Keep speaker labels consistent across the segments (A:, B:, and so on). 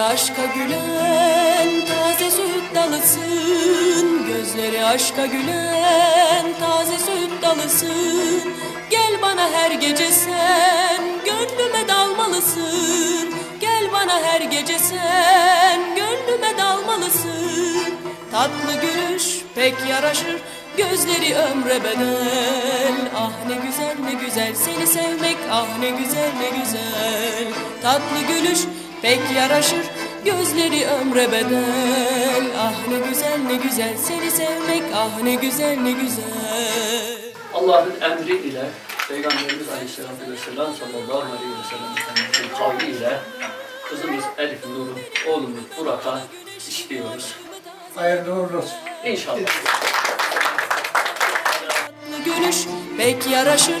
A: aşka gülen taze süt dalısın. Gözleri aşka gülen taze süt dalısın. Gel bana her gece sen gönlüme dalmalısın. Gel bana her gece sen gönlüme dalmalısın. Tatlı gülüş pek yaraşır Gözleri ömre bedel. Ah ne güzel ne güzel seni sevmek Ah ne güzel ne güzel. Tatlı gülüş pek yaraşır Gözleri ömre bedel Ah ne güzel ne güzel seni sevmek Ah ne güzel ne güzel
B: Allah'ın emri ile Peygamberimiz Aleyhisselatü Vesselam sallallahu aleyhi ve sellem Efendimizin kavliyle kızımız Elif Nur'u, oğlumuz Burak'a istiyoruz.
C: Hayırlı uğurlu olsun.
B: İnşallah.
A: Gülüş pek yaraşır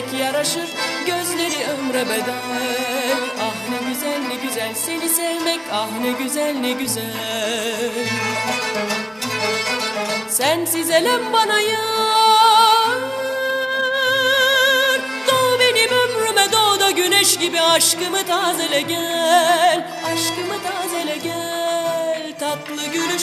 A: pek yaraşır gözleri ömre bedel. Ah ne güzel ne güzel seni sevmek ah ne güzel ne güzel. Sensiz elem bana yar. Doğ benim ömrüme doğ da güneş gibi aşkımı tazele gel. Aşkımı tazele gel Tatlı gülüş